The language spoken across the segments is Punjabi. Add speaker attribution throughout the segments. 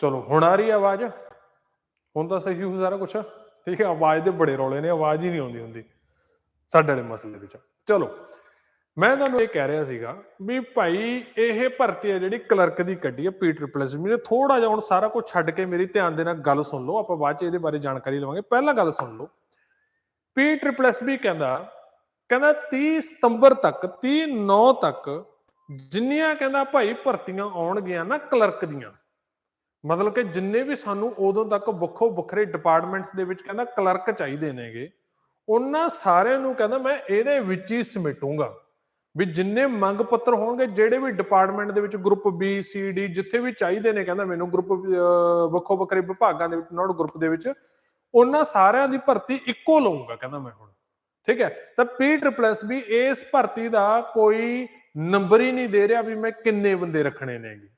Speaker 1: ਚਲੋ, ਹੁਣ ਆ ਰਹੀ ਆਵਾਜ਼? ਹੁਣ ਤਾਂ ਸਹੀ ਹੋ ਸਾਰਾ ਕੁਝ ਠੀਕ ਹੈ, ਆਵਾਜ਼ ਦੇ ਬੜੇ ਰੌਲੇ ਨੇ, ਆਵਾਜ਼ ਹੀ ਨਹੀਂ ਆਉਂਦੀ ਹੁੰਦੀ ਸਾਡੇ ਵਾਲੇ ਮਸਲੇ ਵਿੱਚ। ਚਲੋ, ਮੈਂ ਤੁਹਾਨੂੰ ਇਹ ਕਹਿ ਰਿਹਾ ਸੀਗਾ ਵੀ ਭਾਈ ਇਹ ਭਰਤੀ ਹੈ ਜਿਹੜੀ ਕਲਰਕ ਦੀ ਕੱਢੀ ਹੈ ਪੀ ਟ੍ਰਿਪਲ ਐਸ ਮੈਨੂੰ ਥੋੜਾ ਜਿਹਾ ਹੁਣ ਸਾਰਾ ਕੁਝ ਛੱਡ ਕੇ ਮੇਰੀ ਧਿਆਨ ਦੇ ਨਾਲ ਗੱਲ ਸੁਣ ਲਓ। ਆਪਾਂ ਬਾਅਦ ਚ ਇਹਦੇ ਬਾਰੇ ਜਾਣਕਾਰੀ ਲਵਾਂਗੇ। ਪਹਿਲਾਂ ਗੱਲ ਸੁਣ ਲਓ। ਪੀ ਟ੍ਰਿਪਲ ਐਸ ਵੀ ਕਹਿੰਦਾ ਕਹਿੰਦਾ 30 ਸਤੰਬਰ ਤੱਕ 30 9 ਤੱਕ ਜਿੰਨੀਆਂ ਕਹਿੰਦਾ ਭਾਈ ਭਰਤੀਆਂ ਆਉਣਗੀਆਂ ਨਾ ਕਲਰਕ ਦੀਆਂ ਮਤਲਬ ਕਿ ਜਿੰਨੇ ਵੀ ਸਾਨੂੰ ਉਦੋਂ ਤੱਕ ਵੱਖੋ ਵੱਖਰੇ ਡਿਪਾਰਟਮੈਂਟਸ ਦੇ ਵਿੱਚ ਕਹਿੰਦਾ ਕਲਰਕ ਚਾਹੀਦੇ ਨੇਗੇ, ਉਹਨਾਂ ਸਾਰਿਆਂ ਨੂੰ ਕਹਿੰਦਾ ਮੈਂ ਇਹਦੇ ਵਿੱਚ ਹੀ ਸਮੇਟੂੰਗਾ ਵੀ ਜਿੰਨੇ ਮੰਗ ਪੱਤਰ ਹੋਣਗੇ, ਜਿਹੜੇ ਵੀ ਡਿਪਾਰਟਮੈਂਟ ਦੇ ਵਿੱਚ ਗਰੁੱਪ ਬੀ ਸੀ ਡੀ ਜਿੱਥੇ ਵੀ ਚਾਹੀਦੇ ਨੇ ਕਹਿੰਦਾ ਮੈਨੂੰ ਗਰੁੱਪ ਵੱਖੋ ਵੱਖਰੇ ਵਿਭਾਗਾਂ ਦੇ ਵਿੱਚ ਨੋਟ ਗਰੁੱਪ ਦੇ ਵਿੱਚ, ਉਹਨਾਂ ਸਾਰਿਆਂ ਦੀ ਭਰਤੀ ਇੱਕੋ ਲਵਾਂਗਾ ਕਹਿੰਦਾ ਮੈਂ ਹੁਣ, ਠੀਕ ਹੈ? ਤਾਂ ਪੀ ਟ੍ਰਿਪਲਸ ਵੀ ਇਸ ਭਰਤੀ ਦਾ ਕੋਈ ਨੰਬਰ ਹੀ ਨਹੀਂ ਦੇ ਰਿਹਾ ਵੀ ਮੈਂ ਕਿੰਨੇ ਬੰਦੇ ਰੱਖਣੇ ਨੇਗੇ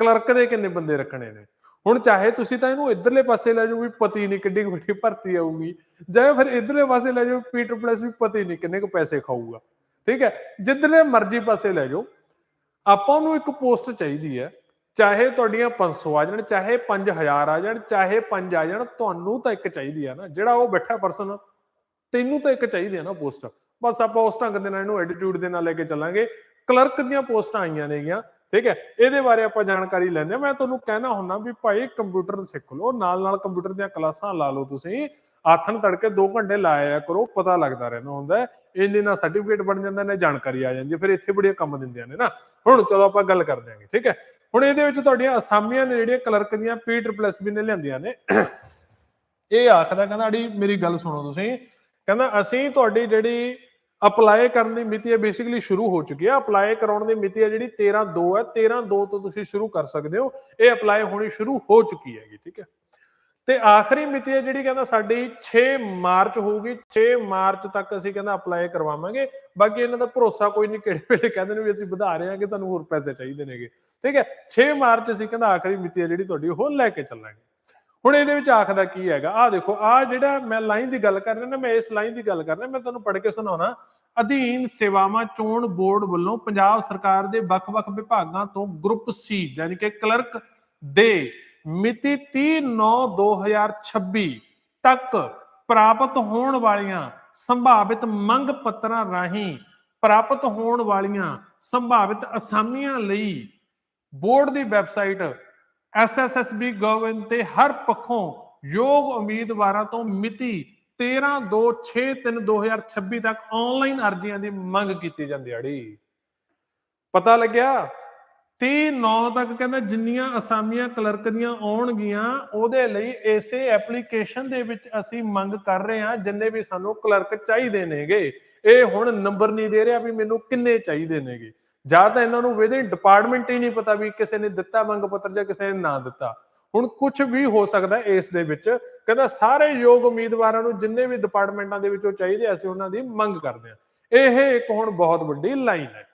Speaker 1: ਕਲਰਕ ਦੇ ਕਿੰਨੇ ਬੰਦੇ ਰੱਖਣੇ ਨੇ। ਹੁਣ ਚਾਹੇ ਤੁਸੀਂ ਤਾਂ ਇਹਨੂੰ ਇਧਰਲੇ ਪਾਸੇ ਲੈ ਜਾਓ ਵੀ ਪਤੀ ਨਹੀਂ, ਕਿੱਡੀ ਕੁ ਵੱਡੀ ਭਰਤੀ ਆਊਗੀ। ਜਾਂ ਫਿਰ ਇਧਰਲੇ ਪਾਸੇ ਲੈ ਜਾਓ ਪੀ ਟ੍ਰਿਪਲਸ ਵੀ ਪਤੀ ਨਹੀਂ, ਕਿੰਨੇ ਕੁ ਪੈਸੇ ਖਾਊਗਾ। ਠੀਕ ਹੈ? ਜਿੱਧਰਲੇ ਮਰਜ਼ੀ ਪਾਸੇ ਲੈ ਜਾਓ। ਆਪਾਂ ਨੂੰ ਇੱਕ ਪੋਸਟ ਚਾਹੀਦੀ ਹੈ, ਚਾਹੇ ਤੁਹਾਡੀਆਂ 500 ਆ ਜਾਣ, ਚਾਹੇ 5000 ਆ ਜਾਣ, ਚਾਹੇ 5 ਆ ਜਾਣ, ਤੁਹਾਨੂੰ ਤਾਂ ਇੱਕ ਚਾਹੀਦੀ ਆ ਨਾ। ਜਿਹੜਾ ਉਹ ਬੈਠਾ ਪਰਸਨ ਤੈਨੂੰ ਤਾਂ ਇੱਕ ਚਾਹੀਦੀ ਆ ਨਾ ਪੋਸਟ। ਬਸ ਆਪਾਂ ਉਸ ਢੰਗ ਦੇ ਨਾਲ ਇਹਨੂੰ ਐਟੀਟਿਊਡ ਦੇ ਨਾਲ ਲੈ ਕੇ ਚੱਲਾਂਗੇ। ਕਲਰਕ ਦੀਆਂ ਪੋਸਟਾਂ ਆਈਆਂ ਨੇਗੀਆਂ। ਠੀਕ ਹੈ? ਇਹਦੇ ਬਾਰੇ ਆਪਾਂ ਜਾਣਕਾਰੀ ਲੈਣੇ ਆ ਮੈਂ ਤੁਹਾਨੂੰ ਕਹਿਣਾ ਹੁੰਨਾ ਵੀ ਭਾਈ ਕੰਪਿਊਟਰ ਸਿੱਖ ਲਓ, ਨਾਲ ਨਾਲ ਕੰਪਿਊਟਰ ਦੀਆਂ ਕਲਾਸਾਂ ਲਾ ਲਓ ਤੁਸੀਂ। ਆਥਣ ਤੜਕੇ 2 ਘੰਟੇ ਲਾਇਆ ਕਰੋ, ਪਤਾ ਲੱਗਦਾ ਰਹਿੰਦਾ ਹੁੰਦਾ। ਹੈ। ਇੰਨੇ ਨਾਲ ਸਰਟੀਫਿਕੇਟ ਬਣ ਜਾਂਦਾ ਨੇ ਜਾਣਕਾਰੀ ਆ ਜਾਂਦੀ ਹੈ। ਫਿਰ ਇੱਥੇ ਬੜੀਆਂ ਕੰਮ ਦਿੰਦੀਆਂ ਨੇ ਨਾ। ਹੁਣ ਚਲੋ ਆਪਾਂ ਗੱਲ ਕਰ ਦਿਆਂਗੇ ਠੀਕ ਹੈ? ਹੁਣ ਇਹਦੇ ਵਿੱਚ ਤੁਹਾਡੀਆਂ ਅਸਾਮੀਆਂ ਨੇ ਜਿਹੜੀਆਂ ਕਲਰਕ ਦੀਆਂ ਪੀ ਟ੍ਰਿਪਲ ਐਸ ਨੇ ਲਿਆਂਦੀਆਂ ਨੇ। ਇਹ ਆਖਦਾ, ਕਹਿੰਦਾ, ਅੜੀ ਮੇਰੀ ਗੱਲ ਸੁਣੋ ਤੁਸੀਂ। ਕਹਿੰਦਾ, ਅਸੀਂ ਤੁਹਾਡੀ ਜਿਹੜੀ ਅਪਲਾਈ ਕਰਨ ਦੀ ਮਿਤੀ ਹੈ ਬੇਸਿਕਲੀ ਸ਼ੁਰੂ ਹੋ ਚੁੱਕੀ ਹੈ। ਅਪਲਾਈ ਕਰਾਉਣ ਦੀ ਮਿਤੀ ਹੈ ਜਿਹੜੀ 13 2 ਹੈ। 13 2 ਤੋਂ ਤੁਸੀਂ ਸ਼ੁਰੂ ਕਰ ਸਕਦੇ ਹੋ। ਇਹ ਅਪਲਾਈ ਹੋਣੀ ਸ਼ੁਰੂ ਹੋ ਚੁੱਕੀ ਹੈਗੀ, ਠੀਕ ਹੈ। ਤੇ ਆਖਰੀ ਮਿਤੀ ਹੈ ਜਿਹੜੀ ਕਹਿੰਦਾ ਸਾਡੀ 6 ਮਾਰਚ ਹੋਊਗੀ। 6 ਮਾਰਚ ਤੱਕ ਅਸੀਂ ਕਹਿੰਦਾ ਅਪਲਾਈ ਕਰਵਾਵਾਂਗੇ। ਬਾਕੀ ਇਹਨਾਂ ਦਾ ਭਰੋਸਾ ਕੋਈ ਨਹੀਂ ਕਿਹੜੇ ਵੇਲੇ ਕਹਿੰਦੇ ਨੇ ਵੀ ਅਸੀਂ ਵਧਾ ਰਹੇ ਹਾਂ ਕਿ ਸਾਨੂੰ ਹੋਰ ਪੈਸੇ ਚਾਹੀਦੇ ਨੇਗੇ। ਠੀਕ ਹੈ। 6 ਮਾਰਚ ਅਸੀਂ ਕਹਿੰਦਾ ਆਖਰੀ ਮਿਤੀ ਹੈ ਜਿਹੜੀ ਤੁਹਾਡੀ, ਉਹ ਲੈ ਕੇ ਚੱਲਾਂਗੇ। ਹੁਣ ਇਹਦੇ ਵਿੱਚ ਆਖਦਾ ਕੀ ਹੈਗਾ? ਆਹ ਦੇਖੋ, ਆਹ ਜਿਹੜਾ ਮੈਂ ਲਾਈਨ ਦੀ ਗੱਲ ਕਰ ਰਿਹਾ ਨਾ, ਮੈਂ ਇਸ ਲਾਈਨ ਦੀ ਗੱਲ ਕਰ ਰਿਹਾ, ਮੈਂ ਤੁਹਾਨੂੰ ਪੜ੍ਹ ਕੇ ਸੁਣਾਉਣਾ। ਅਧੀਨ ਸੇਵਾਵਾਂ ਚੋਣ ਬੋਰਡ ਵੱਲੋਂ ਪੰਜਾਬ ਸਰਕਾਰ ਦੇ ਵੱਖ-ਵੱਖ ਵਿਭਾਗਾਂ ਤੋਂ ਗਰੁੱਪ ਸੀ ਯਾਨੀ ਕਿ ਕਲਰਕ ਦੇ ਮਿਤੀ 30/9/2026 ਤੱਕ ਪ੍ਰਾਪਤ ਹੋਣ ਵਾਲੀਆਂ ਸੰਭਾਵਿਤ ਮੰਗ ਪੱਤਰਾਂ ਰਾਹੀਂ ਪ੍ਰਾਪਤ ਹੋਣ ਵਾਲੀਆਂ ਸੰਭਾਵਿਤ ਅਸਾਮੀਆਂ ਲਈ ਬੋਰਡ ਦੀ ਵੈਬਸਾਈਟ ਐਸਐਸਐਸਬੀ ਗਵਰਨ ਤੇ ਹਰ ਪੱਖੋਂ ਯੋਗ ਉਮੀਦਵਾਰਾਂ ਤੋਂ ਮਿਤੀ 13/2/6/3/2026 ਤੱਕ ਆਨਲਾਈਨ ਅਰਜ਼ੀਆਂ ਦੀ ਮੰਗ ਕੀਤੀ ਜਾਂਦੀ ਅੜੀ ਪਤਾ ਲੱਗਿਆ 30/9 ਤੱਕ ਕਹਿੰਦਾ ਜਿੰਨੀਆਂ ਅਸਾਮੀਆਂ ਕਲਰਕ ਦੀਆਂ ਆਉਣਗੀਆਂ, ਉਹਦੇ ਲਈ ਇਸੇ ਐਪਲੀਕੇਸ਼ਨ ਦੇ ਵਿੱਚ ਅਸੀਂ ਮੰਗ ਕਰ ਰਹੇ ਹਾਂ, ਜਿੰਨੇ ਵੀ ਸਾਨੂੰ ਕਲਰਕ ਚਾਹੀਦੇ ਨੇਗੇ। ਇਹ ਹੁਣ ਨੰਬਰ ਨਹੀਂ ਦੇ ਰਿਹਾ ਵੀ ਮੈਨੂੰ ਕਿੰਨੇ ਚਾਹੀਦੇ ਨੇਗੇ। ਜਾਂ ਤਾਂ ਇਹਨਾਂ ਨੂੰ ਵਿਦਿਨ ਡਿਪਾਰਟਮੈਂਟ ਹੀ ਨਹੀਂ ਪਤਾ ਵੀ ਕਿਸੇ ਨੇ ਦਿੱਤਾ ਮੰਗ ਪੱਤਰ ਜਾਂ ਕਿਸੇ ਨੇ ਨਾ ਦਿੱਤਾ। ਹੁਣ ਕੁਝ ਵੀ ਹੋ ਸਕਦਾ ਇਸ ਦੇ ਵਿੱਚ, ਕਹਿੰਦਾ ਸਾਰੇ ਯੋਗ ਉਮੀਦਵਾਰਾਂ ਨੂੰ ਜਿੰਨੇ ਵੀ ਡਿਪਾਰਟਮੈਂਟਾਂ ਦੇ ਵਿੱਚੋਂ ਚਾਹੀਦੇ ਅਸੀਂ ਉਹਨਾਂ ਦੀ ਮੰਗ ਕਰਦੇ ਹਾਂ। ਇਹ ਇੱਕ ਹੁਣ ਬਹੁਤ ਵੱਡੀ ਲਾਈਨ ਹੈ।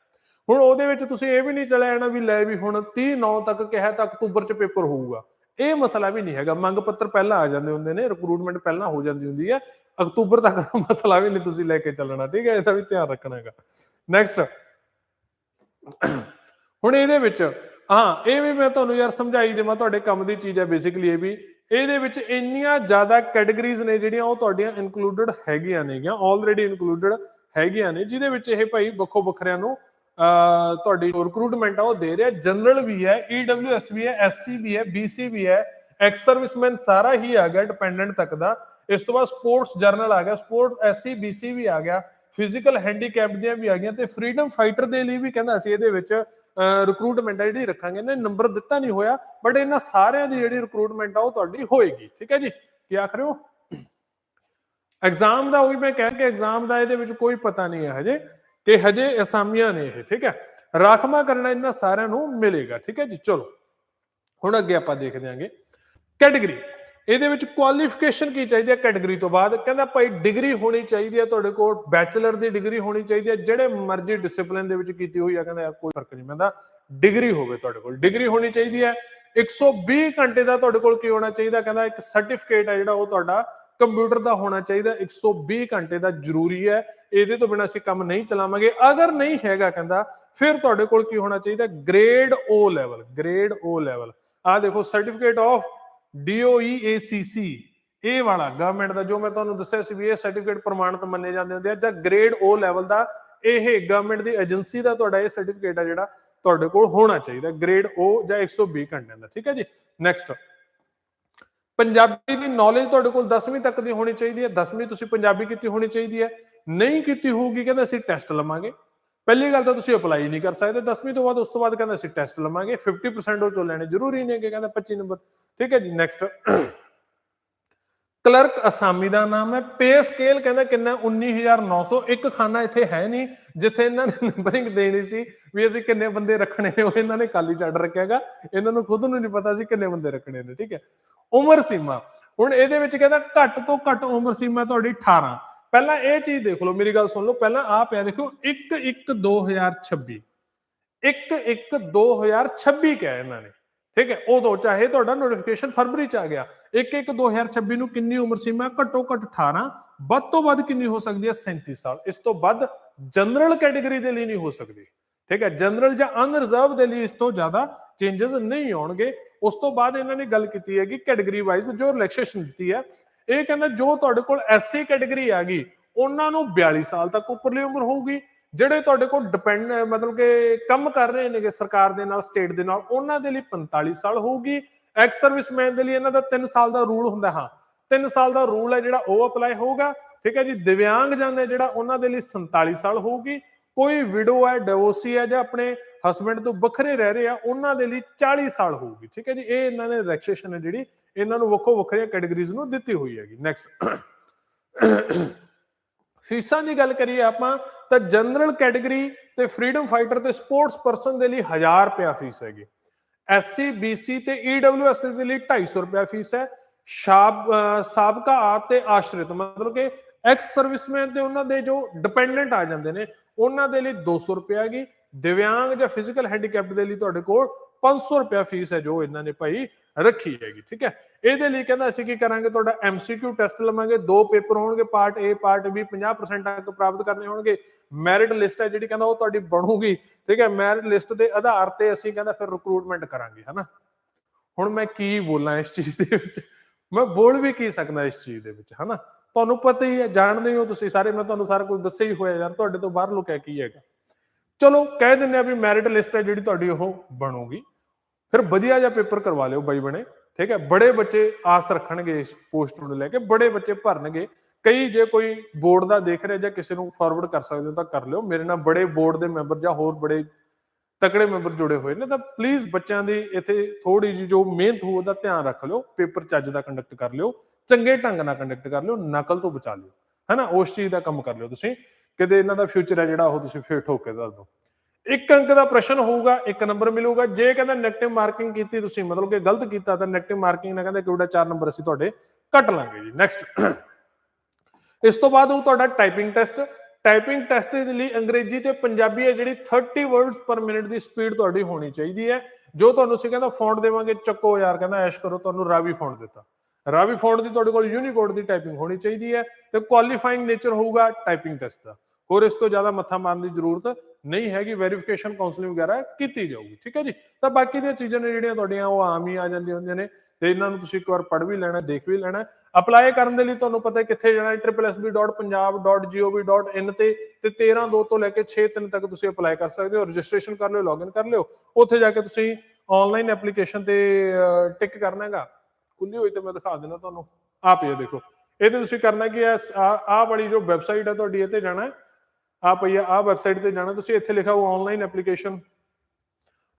Speaker 1: ਹੁਣ ਉਹਦੇ ਵਿੱਚ ਤੁਸੀਂ ਇਹ ਵੀ ਨਹੀਂ ਚਲੇ ਜਾਣਾ ਵੀ ਲੈ ਵੀ ਹੁਣ 30 9 ਤੱਕ ਕਿਹਾ ਤਾਂ ਅਕਤੂਬਰ ਚ ਪੇਪਰ ਹੋਊਗਾ। ਇਹ ਮਸਲਾ ਵੀ ਨਹੀਂ ਹੈਗਾ। ਮੰਗ ਪੱਤਰ ਪਹਿਲਾਂ ਆ ਜਾਂਦੇ ਹੁੰਦੇ ਨੇ ਰਿਕਰੂਟਮੈਂਟ ਪਹਿਲਾਂ ਹੋ ਜਾਂਦੀ ਹੁੰਦੀ ਹੈ। ਅਕਤੂਬਰ ਤੱਕ ਦਾ ਮਸਲਾ ਵੀ ਨਹੀਂ ਤੁਸੀਂ ਲੈ ਕੇ ਚੱਲਣਾ। ਠੀਕ ਹੈ, ਇਹਦਾ ਵੀ ਧਿਆਨ ਰੱਖਣਾ ਹੈਗਾ। ਨੈਕਸਟ ਹੁਣ ਇਹਦੇ ਵਿੱਚ, ਹਾਂ, ਇਹ ਵੀ ਮੈਂ ਤੁਹਾਨੂੰ ਯਾਰ ਸਮਝਾਈ ਦੇਵਾਂ, ਤੁਹਾਡੇ ਕੰਮ ਦੀ ਚੀਜ਼ ਹੈ ਬੇਸਿਕਲੀ ਇਹ ਵੀ। ਇਹਦੇ ਵਿੱਚ ਇੰਨੀਆਂ ਜ਼ਿਆਦਾ ਕੈਟਾਗਰੀਜ਼ ਨੇ ਜਿਹੜੀਆਂ ਉਹ ਤੁਹਾਡੀਆਂ ਇਨਕਲੂਡਡ ਹੈਗੀਆਂ ਨੇਗੀਆਂ ਆਲਰੇਡੀ ਇਨਕਲੂਡਡ ਹੈਗੀਆਂ ਨੇ, ਜਿਹਦੇ ਵਿੱਚ ਇਹ ਭਾਈ ਵੱਖੋ ਵੱਖਰਿਆਂ ਨੂੰ, ਅਹ, ਤੁਹਾਡੀ ਰਿਕਰੂਟਮੈਂਟ ਆ ਉਹ ਦੇ ਰਿਹਾ। ਜਨਰਲ ਵੀ ਹੈ ਈਡਬਲਯੂਐਸ ਵੀ ਹੈ ਐਸਸੀ ਵੀ ਹੈ ਬੀਸੀ ਵੀ ਹੈ ਐਕਸ ਸਰਵਿਸਮੈਨ ਸਾਰਾ ਹੀ ਆ ਗਿਆ ਡਿਪੈਂਡੈਂਟ ਤੱਕ ਦਾ। ਇਸ ਤੋਂ ਬਾਅਦ ਸਪੋਰਟਸ ਜਰਨਲ ਆ ਗਿਆ ਸਪੋਰਟ ਐਸਸੀ ਬੀਸੀ ਵੀ ਆ ਗਿਆ। ਫਿਜ਼ੀਕਲ ਹੈਂਡੀਕੈਪ ਦੀਆਂ ਵੀ ਆ ਗਈਆਂ ਤੇ ਫਰੀडम ਫਾਈਟਰ ਦੇ ਲਈ ਵੀ ਕਹਿੰਦਾ ਅਸੀਂ ਇਹਦੇ ਵਿੱਚ ਰਿਕਰੂਟਮੈਂਟ ਆ ਜਿਹੜੀ ਰੱਖਾਂਗੇ। ਨੇ ਨੰਬਰ ਦਿੱਤਾ ਨਹੀਂ ਹੋਇਆ ਬਟ ਇਹਨਾਂ ਸਾਰਿਆਂ ਦੀ ਜਿਹੜੀ ਰਿਕਰੂਟਮੈਂਟ ਆ ਉਹ ਤੁਹਾਡੀ ਹੋਏਗੀ। ਠੀਕ ਹੈ ਜੀ? ਕੀ ਆਖ ਰਹੇ ਹੋ? ਐਗਜ਼ਾਮ ਦਾ ਉਹੀ ਮੈਂ ਕਹਿ ਕੇ ਐਗਜ਼ਾਮ ਦਾ ਇਹਦੇ ਵਿੱਚ ਕੋਈ ਪਤਾ ਨਹੀਂ ਹੈ ਹਜੇ, ਕਿ ਹਜੇ ਅਸਾਮੀਆਂ ਨੇ ਇਹ, ਠੀਕ ਹੈ? ਰਾਖਮਾ ਕਰਨਾ ਇਹਨਾਂ ਸਾਰਿਆਂ ਨੂੰ ਮਿਲੇਗਾ। ਠੀਕ ਹੈ ਜੀ? ਚਲੋ, ਹੁਣ ਅੱਗੇ ਆਪਾਂ ਦੇਖਦੇ ਆਂਗੇ। ਕੈਟਾਗਰੀ ਇਹਦੇ ਵਿੱਚ ਕੁਆਲੀਫਿਕੇਸ਼ਨ ਕੀ ਚਾਹੀਦੀ ਹੈ ਕੈਟਾਗਰੀ ਤੋਂ ਬਾਅਦ? ਕਹਿੰਦਾ ਭਾਈ ਡਿਗਰੀ ਹੋਣੀ ਚਾਹੀਦੀ ਹੈ ਤੁਹਾਡੇ ਕੋਲ ਬੈਚਲਰ ਦੀ ਡਿਗਰੀ ਹੋਣੀ ਚਾਹੀਦੀ ਹੈ, ਜਿਹੜੇ ਮਰਜ਼ੀ ਡਿਸਪਲਿਨ ਦੇ ਵਿੱਚ ਕੀਤੀ ਹੋਈ ਆ, ਕਹਿੰਦਾ ਕੋਈ ਫ਼ਰਕ ਨਹੀਂ ਪੈਂਦਾ ਡਿਗਰੀ ਹੋਵੇ ਤੁਹਾਡੇ ਕੋਲ ਡਿਗਰੀ ਹੋਣੀ ਚਾਹੀਦੀ ਹੈ। 120 ਘੰਟੇ ਦਾ ਤੁਹਾਡੇ ਕੋਲ ਕੀ ਹੋਣਾ ਚਾਹੀਦਾ? ਕਹਿੰਦਾ ਇੱਕ ਸਰਟੀਫਿਕੇਟ ਹੈ ਜਿਹੜਾ ਉਹ ਤੁਹਾਡਾ ਕੰਪਿਊਟਰ ਦਾ ਹੋਣਾ ਚਾਹੀਦਾ 120 ਘੰਟੇ ਦਾ ਜ਼ਰੂਰੀ ਹੈ, ਇਹਦੇ ਤੋਂ ਬਿਨਾਂ ਅਸੀਂ ਕੰਮ ਨਹੀਂ ਚਲਾਵਾਂਗੇ। ਅਗਰ ਨਹੀਂ ਹੈਗਾ ਕਹਿੰਦਾ, ਫਿਰ ਤੁਹਾਡੇ ਕੋਲ ਕੀ ਹੋਣਾ ਚਾਹੀਦਾ? Grade O level grade O level ਆ ਦੇਖੋ ਸਰਟੀਫਿਕੇਟ ਆਫ DOEACC ਇਹ ਵਾਲਾ ਗਵਰਨਮੈਂਟ ਦਾ ਜੋ ਮੈਂ ਤੁਹਾਨੂੰ ਦੱਸਿਆ ਸੀ ਵੀ ਇਹ ਸਰਟੀਫਿਕੇਟ ਪ੍ਰਮਾਣਿਤ ਮੰਨੇ ਜਾਂਦੇ ਹੁੰਦੇ ਆ ਜਾਂ ਗ੍ਰੇਡ O ਲੈਵਲ ਦਾ ਇਹ ਗਵਰਨਮੈਂਟ ਦੀ ਏਜੰਸੀ ਦਾ ਤੁਹਾਡਾ ਇਹ ਸਰਟੀਫਿਕੇਟ ਆ ਜਿਹੜਾ ਤੁਹਾਡੇ ਕੋਲ ਹੋਣਾ ਚਾਹੀਦਾ ਗ੍ਰੇਡ O ਜਾਂ 120 ਘੰਟਿਆਂ ਦਾ, ਠੀਕ ਹੈ ਜੀ? ਨੈਕਸਟ ਪੰਜਾਬੀ ਦੀ ਨੌਲੇਜ ਤੁਹਾਡੇ ਕੋਲ 10ਵੀਂ ਤੱਕ ਦੀ ਹੋਣੀ ਚਾਹੀਦੀ ਹੈ 10ਵੀਂ ਤੁਸੀਂ ਪੰਜਾਬੀ ਕੀਤੀ ਹੋਣੀ ਚਾਹੀਦੀ ਹੈ, ਨਹੀਂ ਕੀਤੀ ਹੋਊਗੀ ਕਹਿੰਦੇ ਅਸੀਂ ਟੈਸਟ ਲਵਾਂਗੇ। ਪਹਿਲੀ ਗੱਲ ਤਾਂ ਤੁਸੀਂ ਅਪਲਾਈ ਨਹੀਂ ਕਰ ਸਕਦੇ। 10ਵੀਂ ਤੋਂ ਬਾਅਦ ਉਸ ਤੋਂ ਬਾਅਦ ਕਹਿੰਦਾ ਅਸੀਂ ਟੈਸਟ ਲਵਾਂਗੇ। 50% ਉਹ ਚੋਂ ਲੈਣੇ ਜ਼ਰੂਰੀ ਨਹੀਂ ਕਿ ਕਹਿੰਦਾ 25 ਨੰਬਰ। ਠੀਕ ਹੈ ਜੀ ਨੈਕਸਟ ਕਲਰਕ ਅਸਾਮੀ ਦਾ ਨਾਮ ਹੈ। ਪੇ ਸਕੇਲ ਕਹਿੰਦਾ ਕਿੰਨਾ 19900 ਇੱਕ ਖਾਨਾ ਇੱਥੇ ਹੈ ਨਹੀਂ, ਜਿੱਥੇ ਇਹਨਾਂ ਨੇ ਨੰਬਰਿੰਗ ਦੇਣੀ ਸੀ ਵੀ ਅਸੀਂ ਕਿੰਨੇ ਬੰਦੇ ਰੱਖਣੇ ਨੇ, ਉਹ ਇਹਨਾਂ ਨੇ ਕਾਲੀ ਚੱਡ ਰੱਖਿਆਗਾ ਇਹਨਾਂ ਨੂੰ ਖੁਦ ਨੂੰ ਨਹੀਂ ਪਤਾ ਸੀ ਕਿੰਨੇ ਬੰਦੇ ਰੱਖਣੇ ਨੇ, ਠੀਕ ਹੈ। ਉਮਰ ਸੀਮਾ। ਹੁਣ ਇਹਦੇ ਵਿੱਚ ਕਹਿੰਦਾ ਘੱਟ ਤੋਂ ਘੱਟ ਉਮਰ ਸੀਮਾ ਤੁਹਾਡੀ 18 ਪਹਿਲਾਂ ਇਹ ਚੀਜ਼ ਦੇਖ ਲਓ, ਮੇਰੀ ਗੱਲ ਸੁਣ ਲਓ, ਪਹਿਲਾਂ ਆ ਪਿਆ ਦੇਖੋ 1 1 2026 1 1 2026 ਕਿਹਾ ਇਹਨਾਂ ਨੇ, ਠੀਕ ਹੈ, ਉਦੋਂ ਚਾਹੇ ਤੁਹਾਡਾ ਨੋਟੀਫਿਕੇਸ਼ਨ ਫਰਵਰੀ ਚ ਆ ਗਿਆ 1 1 2026 ਨੂੰ ਕਿੰਨੀ ਉਮਰ ਸੀਮਾ? ਘੱਟੋ ਘੱਟ 18 ਵੱਧ ਤੋਂ ਵੱਧ ਕਿੰਨੀ ਹੋ ਸਕਦੀ ਹੈ? 37 ਸਾਲ, ਇਸ ਤੋਂ ਵੱਧ ਜਨਰਲ ਕੈਟਾਗਰੀ ਦੇ ਲਈ ਨਹੀਂ ਹੋ ਸਕਦੀ, ਠੀਕ ਹੈ ਜਨਰਲ ਜਾਂ ਅਨਰਿਜ਼ਰਵ ਦੇ ਲਈ ਇਸ ਤੋਂ ਜ਼ਿਆਦਾ ਚੇਂਜਸ ਨਹੀਂ ਆਉਣਗੇ, ਉਸ ਤੋਂ ਬਾਅਦ ਇਹਨਾਂ ਨੇ ਗੱਲ ਕੀਤੀ ਹੈ ਕਿ ਕੈਟਾਗਰੀ ਵਾਈਜ਼ ਜੋ ਰਿਲੈਕਸੇਸ਼ਨ ਦਿੱਤੀ ਹੈ ਇਹ ਕਹਿੰਦਾ ਜੋ ਤੁਹਾਡੇ ਕੋਲ ਐਸਸੀ ਕੈਟਾਗਰੀ ਆ ਗਈ, ਉਹਨਾਂ ਨੂੰ 42 ਸਾਲ ਤੱਕ ਉੱਪਰਲੀ ਉਮਰ ਹੋਊਗੀ। ਜਿਹੜੇ ਤੁਹਾਡੇ ਕੋਲ ਡਿਪੈਂਡ ਮਤਲਬ ਕਿ ਕੰਮ ਕਰ ਰਹੇ ਨੇਗੇ ਸਰਕਾਰ ਦੇ ਨਾਲ ਸਟੇਟ ਦੇ ਨਾਲ, ਉਹਨਾਂ ਦੇ ਲਈ 45 ਸਾਲ ਹੋਊਗੀ। ਐਕਸ ਸਰਵਿਸਮੈਨ ਦੇ ਲਈ ਇਹਨਾਂ ਦਾ 3 ਸਾਲ ਦਾ ਰੂਲ ਹੁੰਦਾ, ਹਾਂ। 3 ਸਾਲ ਦਾ ਰੂਲ ਹੈ ਜਿਹੜਾ ਉਹ ਅਪਲਾਈ ਹੋਊਗਾ। ਠੀਕ ਹੈ ਜੀ, ਦਿਵਿਆਂਗ ਜਨ ਹੈ ਜਿਹੜਾ, ਉਹਨਾਂ ਦੇ ਲਈ 47 ਸਾਲ ਹੋਊਗੀ। ਕੋਈ ਵਿਡੋ ਹੈ ਡਿਵੋਰਸੀ ਹੈ ਜਾਂ ਆਪਣੇ ਹਸਬੰਡ ਤੋਂ ਵੱਖਰੇ ਰਹਿ ਰਹੇ ਆ, ਉਹਨਾਂ ਦੇ ਲਈ 40 ਸਾਲ ਹੋਊਗੀ, ਠੀਕ ਹੈ ਜੀ? ਇਹ ਇਹਨਾਂ ਨੇ ਰਿਲੈਕਸੇਸ਼ਨ ਹੈ ਜਿਹੜੀ, ਇਹਨਾਂ ਨੂੰ ਵੱਖੋ ਵੱਖਰੀਆਂ ਕੈਟਾਗਰੀਜ਼ ਨੂੰ ਦਿੱਤੀ ਹੋਈ ਹੈਗੀ। ਨੈਕਸਟ ਫੀਸਾਂ ਦੀ ਗੱਲ ਕਰੀਏ ਆਪਾਂ, ਤਾਂ ਜਨਰਲ ਕੈਟਾਗਰੀ ਤੇ ਫਰੀडम ਫਾਈਟਰ ਤੇ ਸਪੋਰਟਸ ਪਰਸਨ ਦੇ ਲਈ 1000 ਰੁਪਿਆ ਫੀਸ ਹੈਗੀ। ਐਸਸੀ ਬੀਸੀ ਤੇ ਈਡਬਲਯੂਐਸ ਦੇ ਲਈ 250 ਰੁਪਿਆ ਫੀਸ ਹੈ। ਸ਼ਾਬ ਸਾਬਕਾ ਆਤ ਤੇ ਆਸ਼ਰਿਤ, ਮਤਲਬ ਕਿ ਐਕਸ ਸਰਵਿਸਮੈਨ ਤੇ ਉਹਨਾਂ ਦੇ ਜੋ ਡਿਪੈਂਡੈਂਟ ਆ ਜਾਂਦੇ ਨੇ, ਉਹਨਾਂ ਦੇ ਲਈ 200 ਰੁਪਿਆ ਹੈਗੀ। ਦਿਵਿਆਂਗ ਜਾਂ ਫਿਜ਼ੀਕਲ ਹੈਂਡੀਕੈਪਡ ਦੇ ਲਈ ਤੁਹਾਡੇ ਕੋਲ 500 ਰੁਪਿਆ ਫੀਸ ਹੈ ਜੋ ਇਹਨਾਂ ਨੇ ਭਾਈ ਰੱਖੀ ਹੈਗੀ, ਠੀਕ ਹੈ? ਇਹਦੇ ਲਈ ਕਹਿੰਦਾ ਅਸੀਂ ਕੀ ਕਰਾਂਗੇ, ਤੁਹਾਡਾ ਐਮਸੀਕਿਊ ਟੈਸਟ ਲਵਾਂਗੇ, ਦੋ ਪੇਪਰ ਹੋਣਗੇ ਪਾਰਟ A ਪਾਰਟ B 50% ਤੱਕ ਪ੍ਰਾਪਤ ਕਰਨੇ ਹੋਣਗੇ। ਮੈਰਿਟ ਲਿਸਟ ਹੈ ਜਿਹੜੀ ਕਹਿੰਦਾ ਉਹ ਤੁਹਾਡੀ ਬਣੂਗੀ, ਠੀਕ ਹੈ? ਮੈਰਿਟ ਲਿਸਟ ਦੇ ਆਧਾਰ ਤੇ ਅਸੀਂ ਕਹਿੰਦਾ ਫਿਰ ਰਿਕਰੂਟਮੈਂਟ ਕਰਾਂਗੇ, ਹਨਾ? ਹੁਣ ਮੈਂ ਕੀ ਬੋਲਾਂ ਇਸ ਚੀਜ਼ ਦੇ ਵਿੱਚ? ਮੈਂ ਬੋਲ ਵੀ ਕੀ ਸਕਦਾ ਇਸ ਚੀਜ਼ ਦੇ ਵਿੱਚ, ਹਨਾ? ਤੁਹਾਨੂੰ ਪਤਾ ਹੀ ਹੈ, ਜਾਣਦੇ ਹੋ ਤੁਸੀਂ ਸਾਰੇ, ਮੈਂ ਤੁਹਾਨੂੰ ਸਾਰਾ ਕੁਝ ਦੱਸਿਆ ਹੀ ਹੋਇਆ ਯਾਰ, ਤੁਹਾਡੇ ਤੋਂ ਬਾਹਰ ਲੁਕਿਆ ਕੀ ਹੈਗਾ? ਚਲੋ, ਕਹਿ ਦਿੰਨੇ ਆ ਵੀ ਮੈਰਿਟ ਲਿਸਟ ਹੈ ਜਿਹੜੀ ਤੁਹਾਡੀ ਉਹ ਬਣੂਗੀ। ਫਿਰ ਵਧੀਆ ਜਿਹਾ ਪੇਪਰ ਕਰਵਾ ਲਿਓ ਬਾਈ ਬਣੇ। ਠੀਕ ਹੈ, ਬੜੇ ਬੱਚੇ ਆਸ ਰੱਖਣਗੇ ਇਸ ਪੋਸਟ ਨੂੰ ਲੈ ਕੇ, ਬੜੇ ਬੱਚੇ ਭਰਨਗੇ। ਕਈ ਜੇ ਕੋਈ ਬੋਰਡ ਦਾ ਦੇਖ ਰਿਹਾ ਜਾਂ ਕਿਸੇ ਨੂੰ ਫਾਰਵਰਡ ਕਰ ਸਕਦੇ ਹੋ ਤਾਂ ਕਰ ਲਿਓ। ਮੇਰੇ ਨਾਲ ਬੜੇ ਬੋਰਡ ਦੇ ਮੈਂਬਰ ਜਾਂ ਹੋਰ ਬੜੇ ਤਕੜੇ ਮੈਂਬਰ ਜੁੜੇ ਹੋਏ ਨੇ ਤਾਂ ਪਲੀਜ਼ ਬੱਚਿਆਂ ਦੀ ਇੱਥੇ ਥੋੜੀ ਜਿਹੀ ਜੋ ਮਿਹਨਤ ਹੋ ਉਹਦਾ ਧਿਆਨ ਰੱਖ ਲਿਓ। ਪੇਪਰ ਚੱਜ ਦਾ ਕੰਡਕਟ ਕਰ ਲਿਓ। ਚੰਗੇ ਢੰਗ ਨਾਲ ਕੰਡਕਟ ਕਰ ਲਿਓ। ਨਕਲ ਤੋਂ ਬਚਾ ਲਿਓ। ਹੈਨਾ, ਉਸ ਚੀਜ਼ ਦਾ ਕੰਮ ਕਰ ਲਿਓ ਤੁਸੀਂ, ਕਿਤੇ ਇਹਨਾਂ ਦਾ ਫਿਊਚਰ ਹੈ ਜਿਹੜਾ ਉਹ ਤੁਸੀਂ ਫੇਰ ਠੋਕ ਕੇ ਦੱਸ ਦਿਓ। ਇੱਕ ਅੰਕ ਦਾ ਪ੍ਰਸ਼ਨ ਹੋਊਗਾ, ਇੱਕ ਨੰਬਰ ਮਿਲੂਗਾ, ਜੇ ਕਹਿੰਦਾ 네ਗੇਟਿਵ ਮਾਰਕਿੰਗ ਕੀਤੀ ਤੁਸੀਂ, ਮਤਲਬ ਕਿ ਗਲਤ ਕੀਤਾ, ਤਾਂ 네ਗੇਟਿਵ ਮਾਰਕਿੰਗ ਨਾਲ ਕਹਿੰਦਾ ਕਿਹੜਾ 4 ਨੰਬਰ ਅਸੀਂ ਤੁਹਾਡੇ ਕੱਟ ਲਾਂਗੇ ਜੀ ਨੈਕਸਟ ਇਸ ਤੋਂ ਬਾਅਦ ਉਹ ਤੁਹਾਡਾ ਟਾਈਪਿੰਗ ਟੈਸਟ ਟਾਈਪਿੰਗ ਟੈਸਟ ਦੇ ਲਈ ਅੰਗਰੇਜ਼ੀ ਤੇ ਪੰਜਾਬੀ ਹੈ ਜਿਹੜੀ 30 ਵਰਡਸ ਪਰ ਮਿੰਟ ਦੀ ਸਪੀਡ ਤੁਹਾਡੀ ਹੋਣੀ ਚਾਹੀਦੀ ਹੈ। ਜੋ ਤੁਹਾਨੂੰ ਅਸੀਂ ਕਹਿੰਦਾ ਫੌਂਟ ਦੇਵਾਂਗੇ, ਚੱਕੋ ਯਾਰ, ਕਹਿੰਦਾ ਐਸ਼ ਕਰੋ, ਤੁਹਾਨੂੰ ਰਾਵੀ ਫੌਂਟ ਦਿੱਤਾ। ਰਾਵੀ ਫੌਂਟ ਦੀ ਤੁਹਾਡੇ ਕੋਲ ਯੂਨੀਕੋਡ ਦੀ ਟਾਈਪਿੰਗ ਹੋਣੀ ਚਾਹੀਦੀ ਹੈ ਤੇ ਕੁਆਲੀਫਾਈਂਗ ਨੇਚਰ ਹੋਊਗਾ ਟਾਈਪਿੰਗ ਟੈਸਟ ਦਾ। ਹੋਰ ਇਸ ਤੋਂ ਜ਼ਿਆਦਾ ਮੱਥਾ ਮਾਰਨ ਦੀ ਜ਼ਰੂਰਤ ਨਹੀਂ ਹੈਗੀ ਵੈਰੀਫਿਕੇਸ਼ਨ ਕਾਉਂਸਲਿੰਗ ਵਗੈਰਾ ਕੀਤੀ ਜਾਊਗੀ, ਠੀਕ ਹੈ ਜੀ? ਤਾਂ ਬਾਕੀ ਦੀਆਂ ਚੀਜ਼ਾਂ ਨੇ ਜਿਹੜੀਆਂ ਤੁਹਾਡੀਆਂ ਉਹ ਆਮ ਹੀ ਆ ਜਾਂਦੀਆਂ ਹੁੰਦੀਆਂ ਨੇ ਤੇ ਇਹਨਾਂ ਨੂੰ ਤੁਸੀਂ ਇੱਕ ਵਾਰ ਪੜ੍ਹ ਵੀ ਲੈਣਾ, ਦੇਖ ਵੀ ਲੈਣਾ। ਅਪਲਾਈ ਕਰਨ ਦੇ ਲਈ ਤੁਹਾਨੂੰ ਪਤਾ ਹੈ ਕਿੱਥੇ ਜਾਣਾ ਹੈ www.punjab.gov.in ਤੇ ਤੇ 13 2 ਤੋਂ ਲੈ ਕੇ 6 3 ਤੱਕ ਤੁਸੀਂ ਅਪਲਾਈ ਕਰ ਸਕਦੇ ਹੋ, ਰਜਿਸਟ੍ਰੇਸ਼ਨ ਕਰ ਲਿਓ ਲੌਗਇਨ ਕਰ ਲਿਓ। ਉੱਥੇ ਜਾ ਕੇ ਤੁਸੀਂ ਆਨਲਾਈਨ ਐਪਲੀਕੇਸ਼ਨ ਤੇ ਟਿਕ ਕਰਨਾ ਹੈਗਾ। ਖੁੱਲੀ ਹੋਈ ਤੇ ਮੈਂ ਦਿਖਾ ਦੇਣਾ ਤੁਹਾਨੂੰ। ਆਪ ਇਹ ਦੇਖੋ। ਇਹ ਇਹਦੇ ਤੁਸੀਂ ਕਰਨਾ ਕੀ ਹੈ ਆਹ ਵਾਲੀ ਜੋ ਵੈਬਸਾਈਟ ਹੈ ਤੁਹਾਡੀ, ਇਹ ਜਾਣਾ ਹੈ। ਆ ਪਈ ਆ ਵੈਬਸਾਈਟ ਤੇ ਜਾਣਾ। ਤੁਸੀਂ ਇੱਥੇ ਲਿਖਿਆ ਹੋ ਆਨਲਾਈਨ ਐਪਲੀਕੇਸ਼ਨ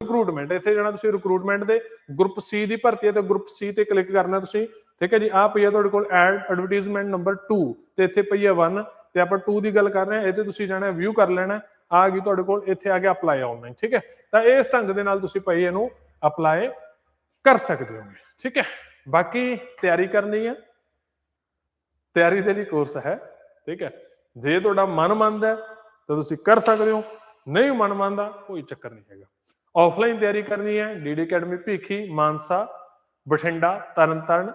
Speaker 1: ਰਿਕਰੂਟਮੈਂਟ ਇੱਥੇ ਜਾਣਾ ਤੁਸੀਂ ਰਿਕਰੂਟਮੈਂਟ ਦੇ। ਗਰੁੱਪ ਸੀ ਦੀ ਭਰਤੀ ਹੈ ਤੇ ਗਰੁੱਪ ਸੀ ਤੇ ਕਲਿੱਕ ਕਰਨਾ ਤੁਸੀਂ। ਠੀਕ ਹੈ ਜੀ ਆ ਪਈ ਆ ਤੁਹਾਡੇ ਕੋਲ ਐਡ ਐਡਵਰਟਾਈਜ਼ਮੈਂਟ ਨੰਬਰ 2 ਤੇ ਇੱਥੇ ਪਈ ਹੈ 1 ਤੇ ਆਪਾਂ 2 ਦੀ ਗੱਲ ਕਰ ਰਹੇ ਹਾਂ ਇਹਦੇ ਤੁਸੀਂ ਜਾਣਾ ਵਿਊ ਕਰ ਲੈਣਾ ਆ ਗਈ ਤੁਹਾਡੇ ਕੋਲ, ਇੱਥੇ ਆ ਗਿਆ ਅਪਲਾਈ ਆਨਲਾਈਨ ਠੀਕ ਹੈ। ਤਾਂ ਇਸ ਢੰਗ ਦੇ ਨਾਲ ਤੁਸੀਂ ਪਈ ਇਹਨੂੰ ਅਪਲਾਈ ਕਰ ਸਕਦੇ ਹੋਗੇ। ਠੀਕ ਹੈ। ਬਾਕੀ ਤਿਆਰੀ ਕਰਨੀ ਹੈ ਤਿਆਰੀ ਦੇ ਲਈ ਕੋਰਸ ਹੈ, ਠੀਕ ਹੈ। ਜੇ ਤੁਹਾਡਾ ਮਨ ਮੰਨਦਾ ਤਾਂ ਤੁਸੀਂ ਕਰ ਸਕਦੇ ਹੋ। ਨਹੀਂ ਮਨ ਮੰਨਦਾ, ਕੋਈ ਚੱਕਰ ਨਹੀਂ ਹੈਗਾ। ਆਫਲਾਈਨ ਤਿਆਰੀ ਕਰਨੀ ਹੈ ਡੀਡੀ ਅਕੈਡਮੀ ਭੀਖੀ, ਮਾਨਸਾ, ਬਠਿੰਡਾ, ਤਰਨਤਾਰਨ,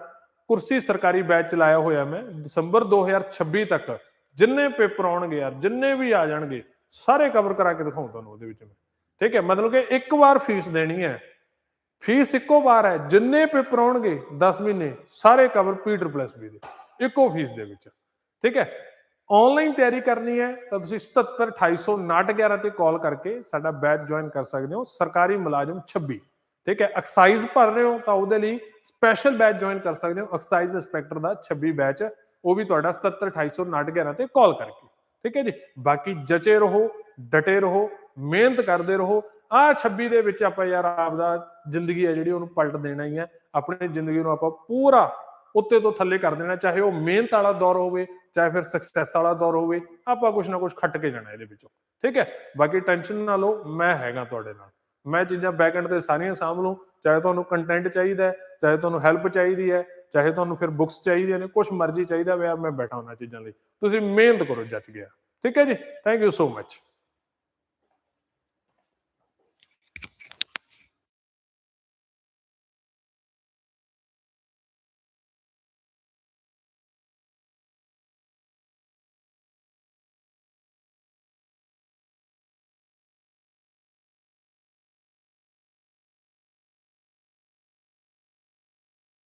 Speaker 1: ਕੁਰਸੀ ਸਰਕਾਰੀ ਬੈਚ ਚਲਾਇਆ ਹੋਇਆ ਮੈਂ, ਦਸੰਬਰ 2026 ਤੱਕ। ਜਿੰਨੇ ਪੇਪਰ ਆਉਣਗੇ ਯਾਰ, ਜਿੰਨੇ ਵੀ ਆ ਜਾਣਗੇ, ਸਾਰੇ ਕਵਰ ਕਰਾ ਕੇ ਦਿਖਾਉਂ ਤੁਹਾਨੂੰ ਉਹਦੇ ਵਿੱਚ ਮੈਂ। ਠੀਕ ਹੈ, ਮਤਲਬ ਕਿ ਇੱਕ ਵਾਰ ਫੀਸ ਦੇਣੀ ਹੈ। ਫੀਸ ਇੱਕੋ ਵਾਰ ਹੈ, ਜਿੰਨੇ ਪੇਪਰ ਆਉਣਗੇ 10 ਮਹੀਨੇ, ਸਾਰੇ ਕਵਰ ਪੀਟਰ ਪਲੱਸ ਵੀ ਦੇ, ਇੱਕੋ ਫੀਸ ਦੇ ਵਿੱਚ। ਠੀਕ ਹੈ? ਆਨਲਾਈਨ ਤਿਆਰੀ ਕਰਨੀ ਹੈ, ਤਾਂ ਤੁਸੀਂ 77 250 ਤੇ ਕਾਲ ਕਰਕੇ ਸਾਡਾ ਬੈਚ ਜੁਆਇਨ ਕਰ ਸਕਦੇ ਹੋ, ਸਰਕਾਰੀ ਮੁਲਾਜ਼ਮ 26 ਠੀਕ ਹੈ? ਐਕਸਾਈਜ਼ ਭਰ ਰਹੇ ਹੋ, ਤਾਂ ਉਹਦੇ ਲਈ ਸਪੈਸ਼ਲ ਬੈਚ ਜੁਆਇਨ ਕਰ ਸਕਦੇ ਹੋ ਐਕਸਾਈਜ਼ ਇੰਸਪੈਕਟਰ ਦਾ 26 ਬੈਚ ਉਹ ਵੀ ਤੁਹਾਡਾ 77 250 ਤੇ ਕਾਲ ਕਰਕੇ। ਠੀਕ ਹੈ ਜੀ? ਬਾਕੀ ਜਚੇ ਰਹੋ, ਡਟੇ ਰਹੋ, ਮਿਹਨਤ ਕਰਦੇ ਰਹੋ ਆ 26 ਦੇ ਵਿੱਚ ਆਪਾਂ ਯਾਰ ਆਪਦਾ ਜ਼ਿੰਦਗੀ ਹੈ ਜਿਹੜੀ ਉਹਨੂੰ ਪਲਟ ਦੇਣਾ ਹੀ ਹੈ। ਆਪਣੀ ਜ਼ਿੰਦਗੀ ਨੂੰ ਆਪਾਂ ਪੂਰਾ ਉੱਤੇ ਤੋਂ ਥੱਲੇ ਕਰ ਦੇਣਾ, ਚਾਹੇ ਉਹ ਮਿਹਨਤ ਵਾਲਾ ਦੌਰ ਹੋਵੇ, ਚਾਹੇ ਫਿਰ ਸਕਸੈਸ ਵਾਲਾ ਦੌਰ ਹੋਵੇ, ਆਪਾਂ ਕੁਝ ਨਾ ਕੁਝ ਖੱਟ ਕੇ ਜਾਣਾ ਇਹਦੇ ਵਿੱਚੋਂ। ਠੀਕ ਹੈ? ਬਾਕੀ ਟੈਨਸ਼ਨ ਨਾ ਲਓ, ਮੈਂ ਹੈਗਾ ਤੁਹਾਡੇ ਨਾਲ। ਮੈਂ ਚੀਜ਼ਾਂ ਬੈਕਐਂਡ ਤੇ ਸਾਰੀਆਂ ਸਾਂਭ ਲੂੰ, ਚਾਹੇ ਤੁਹਾਨੂੰ ਕੰਟੈਂਟ ਚਾਹੀਦਾ ਹੈ, ਚਾਹੇ ਤੁਹਾਨੂੰ ਹੈਲਪ ਚਾਹੀਦੀ ਹੈ, ਚਾਹੇ ਤੁਹਾਨੂੰ ਫਿਰ ਬੁੱਕਸ ਚਾਹੀਦੀਆਂ ਨੇ ਕੁਝ ਮਰਜ਼ੀ ਚਾਹੀਦਾ ਵੇ ਮੈਂ ਬੈਠਾ ਉਹਨਾਂ ਚੀਜ਼ਾਂ ਲਈ। ਤੁਸੀਂ ਮਿਹਨਤ ਕਰੋ, ਜੱਜ ਗਿਆ। ਠੀਕ ਹੈ ਜੀ? Thank you so much